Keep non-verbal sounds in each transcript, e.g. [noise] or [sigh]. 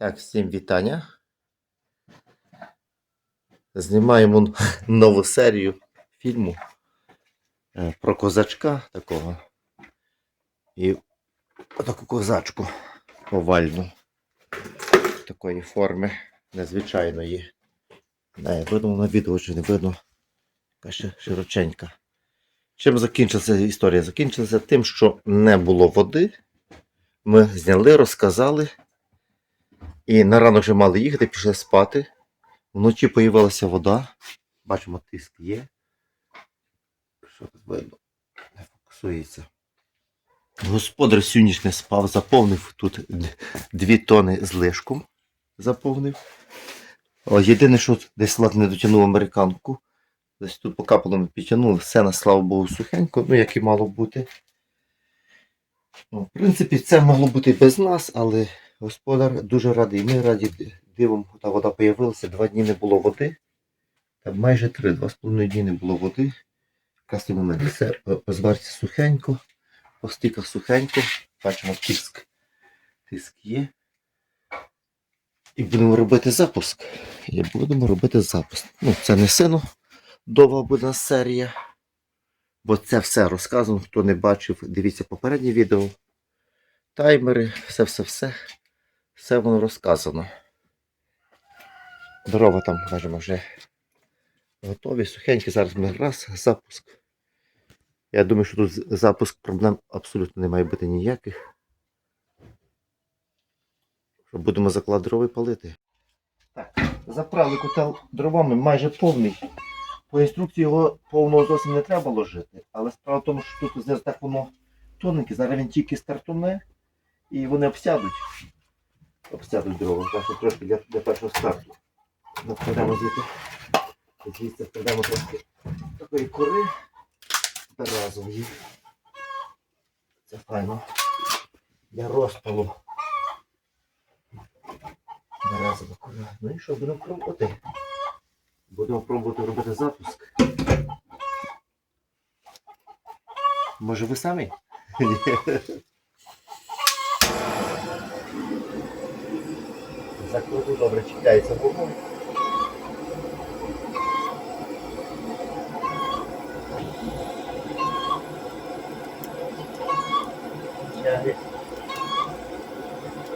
Так, всім вітання. Знімаємо [laughs] нову серію фільму е, про козачка такого. І таку козачку овальну. Такої форми незвичайної. Не, видно на відео чи не видно. Така ще широченька. Чим закінчилася історія? Закінчилася тим, що не було води. Ми зняли, розказали. І на ранок вже мали їхати, пішли спати. Вночі появилася вода. Бачимо, тиск є. Що тут видно? Не фокусується. Господар сьогодні не спав, заповнив тут д- дві тони з лишком. Заповнив. О, єдине, що десь лад не дотягнув американку. Десь тут по капелам підтягнули, все на слава Богу, сухенько, ну як і мало бути. Ну, в принципі, це могло бути без нас, але господар дуже радий. Ми раді дивом, та вода появилася. Два дні не було води. Та майже три, два з половиною дні не було води. Якраз момент. Все по, по зварці сухенько, по стиках сухенько. Бачимо тиск. Тиск є. І будемо робити запуск. І будемо робити запуск. Ну, це не сильно довга буде серія. Бо це все розказано. Хто не бачив, дивіться попереднє відео. Таймери, все-все-все. Все воно розказано. Дрова там, бачимо, вже готові, сухенькі. Зараз ми раз, запуск. Я думаю, що тут запуск проблем абсолютно не має бути ніяких. Будемо заклад дрова і палити. Так, заправили котел дровами майже повний. По інструкції його повного зовсім не треба ложити, але справа в тому, що тут знизу так воно тоненьке, зараз він тільки стартуне і вони обсядуть. Обсядуть дрова, так що трошки для, для першого старту. Ми вкладемо звідти. Звідси вкладемо трошки такої кори разової. Це файно. Для розпалу. Разова кора. Ну і що, будемо пробувати. Будемо пробувати робити запуск. Може ви самі? Закруту добре чіпляється вогонь.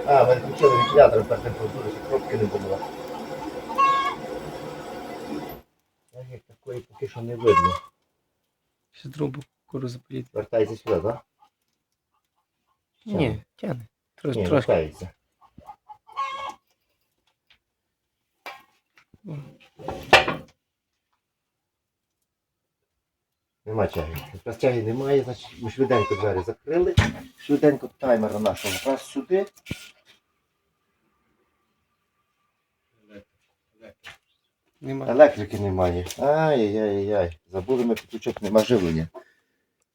А, ми включили вентилятор перед температури, щоб пробки не було. Як такої поки що не видно. Ще трубу куру запалити. Вертається сюди, так? Ні, тягне. Трошки. Нема тяги. Якраз тяги немає, значить ми швиденько двері закрили. Швиденько таймер нашого якраз сюди. Нема. Електрики немає. Ай-яй-яй-яй. Забули ми підключок, нема живлення.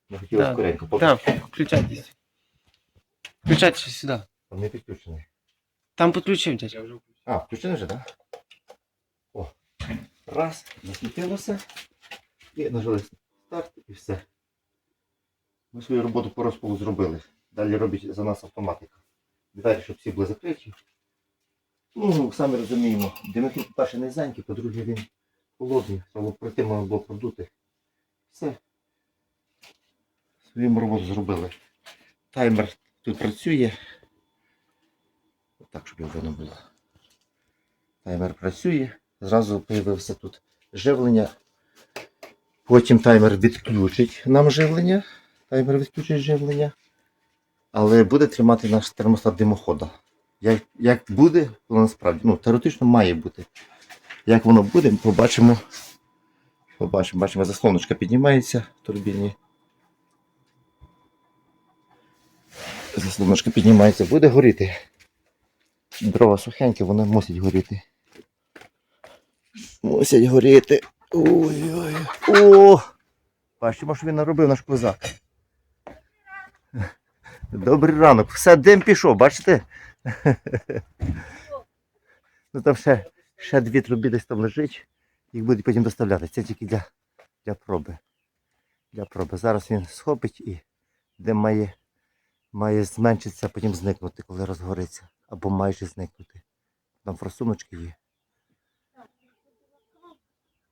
Ми хотіли Да, скоренько, Так, включайтесь. Включайтесь сюди. не підключений. Там підключив, дядька. А, включений вже, так? О. Раз, засвітилося. І нажали старт і все. Ми свою роботу по розпалу зробили. Далі робить за нас автоматика. Двері, щоб всі були закриті. Ну, самі розуміємо, димохід, по-перше, низенький, по-друге, він холодний, тому пройти можна було продути. Все. Свою роботу зробили. Таймер тут працює. Так, щоб його видно було. Таймер працює. Зразу з'явився тут живлення. Потім таймер відключить нам живлення. Таймер відключить живлення. Але буде тримати наш термостат димохода. Як, як буде, воно насправді, ну, теоретично має бути. Як воно буде, побачимо. Побачимо, бачимо, заслоночка піднімається в турбіні. Заслоночка піднімається, буде горіти. Дрова сухенькі, вони мусять горіти. Мусять горіти. Ой-ой. О! Бачимо, що він наробив наш козак. Добрий ранок. Все, дим пішов, бачите? Ну там ще, ще дві труби десь там лежить. Їх будуть потім доставляти. Це тільки для, для проби. Для проби. Зараз він схопить і де має, має зменшитися, а потім зникнути, коли розгориться. Або майже зникнути. Там форсуночки є.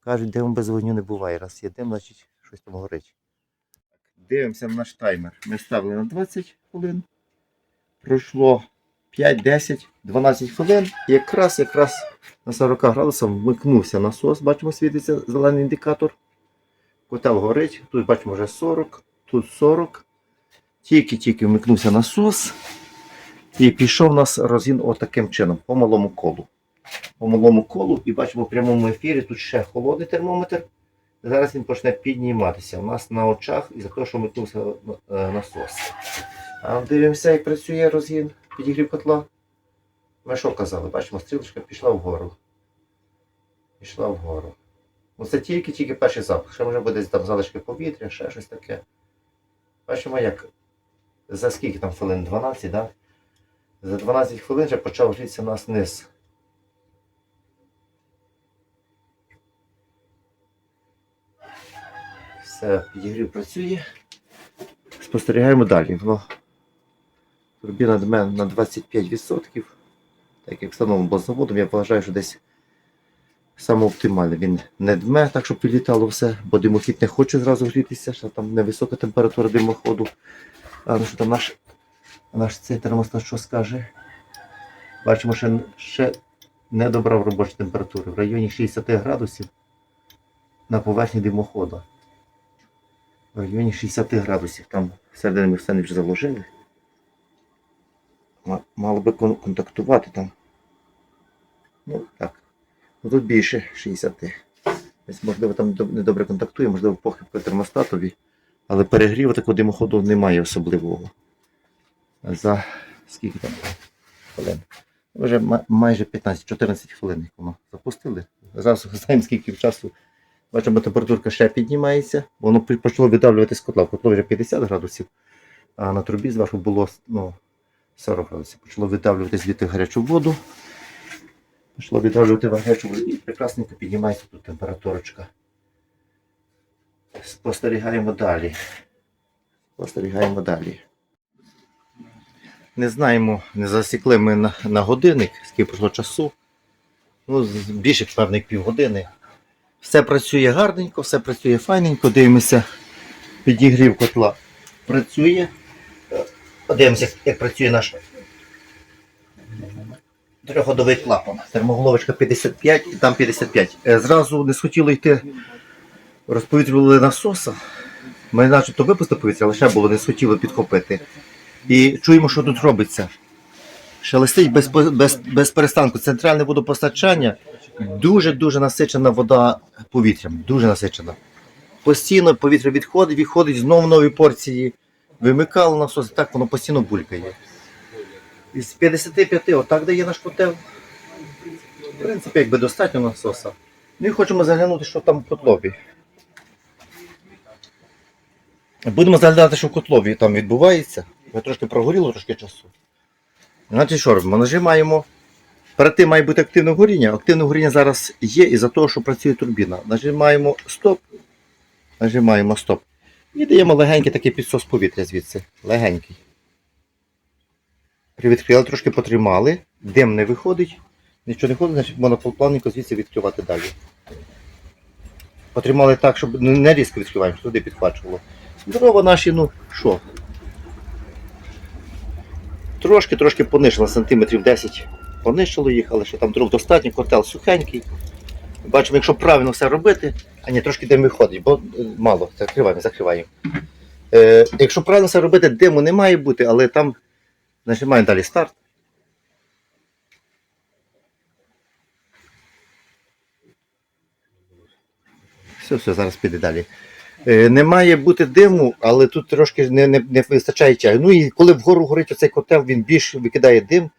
Кажуть, дим без вогню не буває. Раз є дим, значить щось там горить. Дивимося на наш таймер. Ми ставили на 20 хвилин. Пройшло 5, 10, 12 хвилин. Якраз, якраз на 40 градусах вмикнувся насос. Бачимо, світиться зелений індикатор. Котел горить. Тут бачимо вже 40, тут 40. Тільки-тільки вмикнувся насос. І пішов у нас розгін отаким чином, по малому колу. По малому колу, і бачимо в прямому ефірі тут ще холодний термометр. Зараз він почне підніматися. У нас на очах із-за того, що вмикнувся е, насос. А дивимося, як працює розгін підігрів котла. Ми що казали? Бачимо, стрілочка пішла вгору. Пішла вгору. Ну це тільки-тільки перший запах. Ще може буде там залишки повітря, ще щось таке. Бачимо, як за скільки там хвилин? 12, так? Да? За 12 хвилин вже почав грітися у нас низ. Все, підігрів працює. Спостерігаємо далі. Воно турбіна дме на 25%. Так як було заводом, я вважаю, що десь саме оптимальне. Він не дме, так щоб підлітало все, бо димохід не хоче зразу грітися, що там невисока температура димоходу. А ну що там наш, наш цей термостат що скаже? Бачимо, що ще не добрав робочу температуру. В районі 60 градусів на поверхні димоходу. В районі 60 градусів. Там всередині ми все не вже заложили. Мало би контактувати там. Ну так. Ну тут більше 60. Десь, можливо, там доб- недобре контактує, можливо, похибка термостатові. Але перегріву такого димоходу немає особливого. За скільки там хвилин? Вже ма- майже 15-14 хвилин як воно запустили. Зараз знаємо, скільки часу. Бачимо, температурка ще піднімається. Воно почало видавлювати з котла. В котло вже 50 градусів, а на трубі зверху було ну, 40 градусів. Почало видавлювати звідти гарячу воду. Почало видавлювати гарячу воду і прекрасненько піднімається тут температурочка. Спостерігаємо далі. Спостерігаємо далі. Не знаємо, не засікли ми на, на годинник, скільки пройшло часу. Ну, більше, певних півгодини. Все працює гарненько, все працює файненько. Дивимося, підігрів котла працює. Е, Подивимося, як, як працює наш трьохходовий клапан. Термоголовочка 55 і там 55. Е, Зразу не схотіло йти, розповітрювали насоса. Ми начебто випустили повітря, але ще було не схотіло підхопити. І чуємо, що тут робиться. Шелестить без, без, без перестанку. Центральне водопостачання дуже-дуже насичена вода повітрям. Дуже насичена. Постійно повітря відходить, відходить, знову нові порції. Вимикало насос, і так воно постійно булькає. Із 55 отак дає наш котел. В принципі, якби достатньо насоса. Ну і хочемо заглянути, що там в котлові. Будемо заглядати, що в котлові там відбувається. Я трошки прогоріло трошки часу. Значить, що робимо? Нажимаємо. Перед тим має бути активне горіння. Активне горіння зараз є із-за того, що працює турбіна. Нажимаємо стоп. Нажимаємо стоп. І даємо легенький такий підсос повітря звідси. Легенький. Привідкрили, трошки потримали. Дим не виходить. Нічого не виходить, значить можна плавненько звідси відкривати далі. Потримали так, щоб не різко відкриваємо, щоб туди підхвачувало. Дрова наші, ну що? Трошки, трошки понишило, сантиметрів 10 понищило їх, але що там дров достатньо, котел сухенький. Бачимо, якщо правильно все робити, а ні, трошки дим виходить, бо е, мало. Закриваємо, закриваємо. Е, якщо правильно все робити, диму не має бути, але там нажимаємо далі старт. Все, все, зараз піде далі. Е, не має бути диму, але тут трошки не, не, не вистачає чаю. Ну і коли вгору горить оцей котел, він більше викидає дим.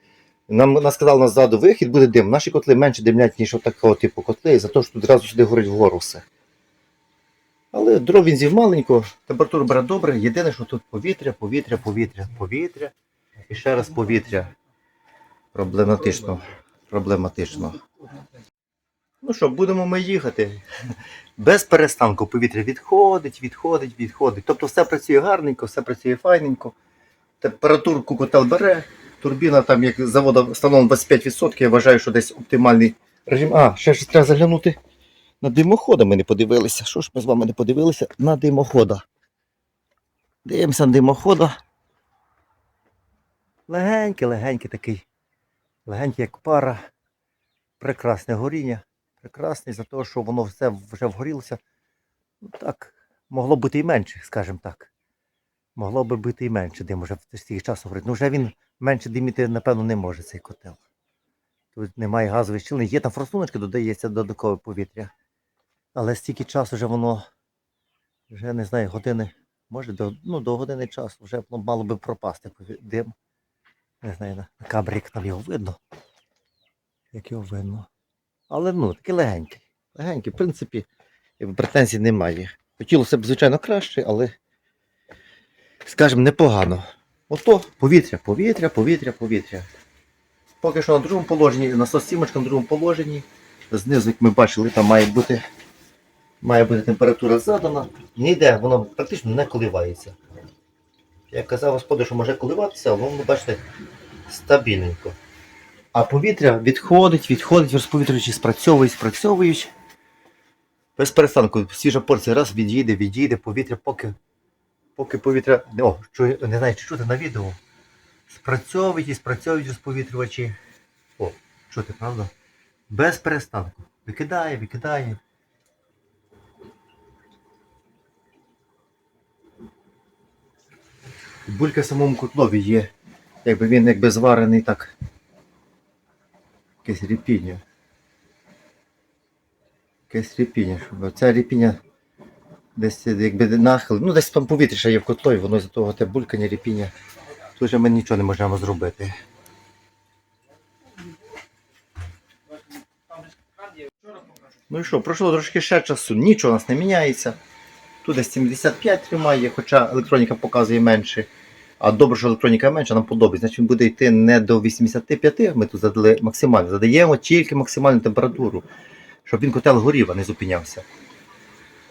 Нам, нас сказали назаду вихід буде дим. Наші котли менше димлять, ніж от такого типу котли, і за те, що тут одразу сюди горить вгору все. Але дров він зів маленько, температура бере добре. Єдине, що тут повітря, повітря, повітря, повітря. І ще раз повітря. Проблематично. Проблематично. Ну що, будемо ми їхати. Без перестанку повітря відходить, відходить, відходить. Тобто все працює гарненько, все працює файненько. Температурку котел бере, турбіна, там як з заводу встановлено 25%, я вважаю, що десь оптимальний режим. А, ще ж треба заглянути на димохода. Ми не подивилися. Що ж ми з вами не подивилися на димохода? Дивимося на димохода. Легенький, легенький такий. Легенький, як пара. Прекрасне горіння. Прекрасний за те, що воно все вже вгорілося. Ну так, могло бути і менше, скажімо так. Могло би бути і менше диму, вже стільки часу говорить. Ну вже він менше диміти, напевно, не може цей котел. Тут немає газової щілини. Є там форсуночка, додається додаткове повітря. Але стільки часу вже воно, вже не знаю, години, може до, ну, до години часу вже воно мало би пропасти дим. Не знаю, на, як там його видно. Як його видно. Але ну, такий легенький. Легенький, в принципі, претензій немає. Хотілося б, звичайно, краще, але, скажімо, непогано. Ото повітря, повітря, повітря, повітря. Поки що на другому положенні, насос сімочка на другому положенні. Знизу, як ми бачили, там має бути, має бути температура задана. Не йде, воно практично не коливається. Як казав господар, що може коливатися, але воно, бачите, стабільненько. А повітря відходить, відходить, розповітрюючи, спрацьовують, спрацьовують. Без перестанку, свіжа порція раз відійде, відійде, повітря, поки, поки повітря. О, чую, не знаю, чи чути на відео. Спрацьовують і спрацьовують розповітрювачі. О, чути, правда? Без перестанку. Викидає, викидає. Булька в самому котлові є. Якби він якби зварений так. Якесь ріпіння. Якесь ріпіння. Це ріпіння десь якби нахил. Ну десь там повітря ще є в котлові, воно з того те булькання ріпіння. Тут ми нічого не можемо зробити. Ну і що, пройшло трошки ще часу, нічого у нас не міняється. Тут десь 75 тримає, хоча електроніка показує менше. А добре, що електроніка менша, нам подобається. Значить він буде йти не до 85, ми тут задали максимально. Задаємо тільки максимальну температуру, щоб він котел горів, а не зупинявся.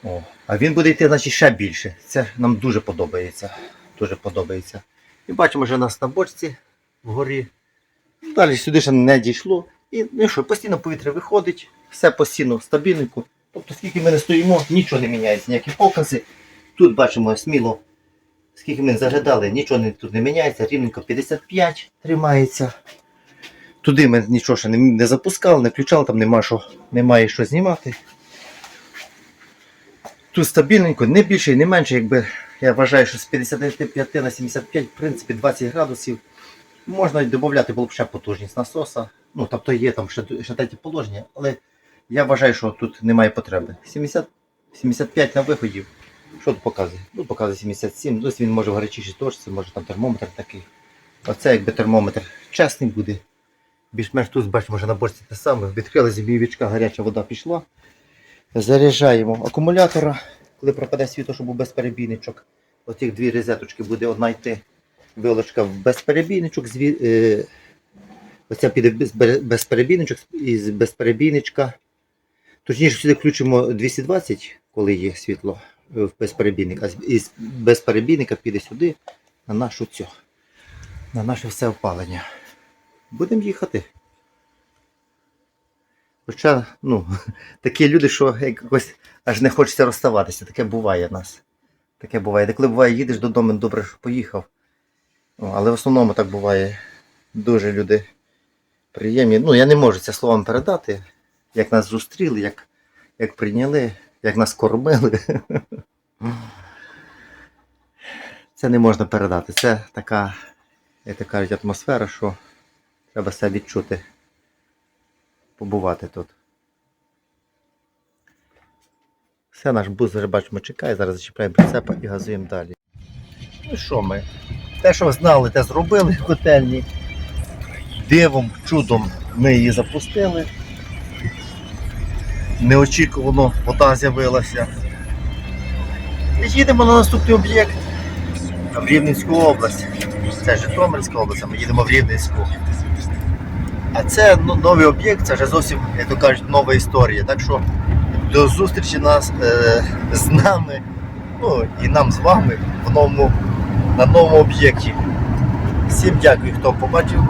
О. А він буде йти значить, ще більше. Це нам дуже подобається. Дуже подобається. І бачимо, що у нас на бочці вгорі. Далі сюди ще не дійшло. І ну що, постійно повітря виходить, все постійно стабільненько. Тобто, скільки ми не стоїмо, нічого не міняється, ніякі покази. Тут бачимо сміло, скільки ми заглядали, нічого не, тут не міняється, рівненько 55 тримається. Туди ми нічого ще не, не запускали, не включали, там нема що, немає що знімати. Тут стабільненько, не більше і не менше, якби я вважаю, що з 55 на 75, в принципі, 20 градусів. Можна додати було б ще потужність насоса. Ну, тобто є там ще, ще третє положення, але я вважаю, що тут немає потреби. 70, 75 на виході. Що тут показує? Ну, показує 77, тобто він може в гарячішій точці, може там термометр такий. Оце якби термометр чесний буде. Більш-менш тут бачимо, вже на борці те саме. Відкрили зім'євічка, гаряча вода пішла. Заряджаємо акумулятора, коли пропаде світло, щоб був безперебійничок. Оці дві розеточки буде одна йти. Вилочка в безперебійничок. Зві... Е... Оця піде без, без- безперебійничок із безперебійничка. Точніше, сюди включимо 220, коли є світло е, в безперебійник, а з- безперебійника піде сюди на нашу цю, на наше все опалення. Будемо їхати. Хоча, ну, [laughs] такі люди, що якось аж не хочеться розставатися. Таке буває в нас. Таке буває. Деколи буває, їдеш додому, добре, що поїхав. Ну, але в основному так буває. Дуже люди приємні. Ну, я не можу це словам передати, як нас зустріли, як, як прийняли, як нас кормили. [laughs] Це не можна передати. Це така, як кажуть, атмосфера, що треба себе відчути, побувати тут. Все, наш бус вже бачимо чекає, зараз зачіпляємо прицепа і газуємо далі. Ну що ми? Те, що знали, те зробили в котельні. Дивом, чудом ми її запустили. Неочікувано вода з'явилася. Їдемо на наступний об'єкт в Рівненську область. Це Житомирська область, а ми їдемо в Рівненську. А це ну, новий об'єкт, це вже зовсім, як то кажуть, нова історія. Так що до зустрічі нас е, з нами, ну і нам з вами в новому, на новому об'єкті. Всім дякую, хто побачив,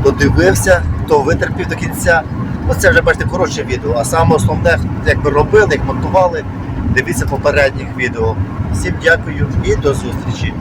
хто дивився, хто витерпів до кінця. Ну Це вже бачите коротше відео, а саме основне, як ми робили, як монтували, дивіться попередніх відео. Всім дякую і до зустрічі!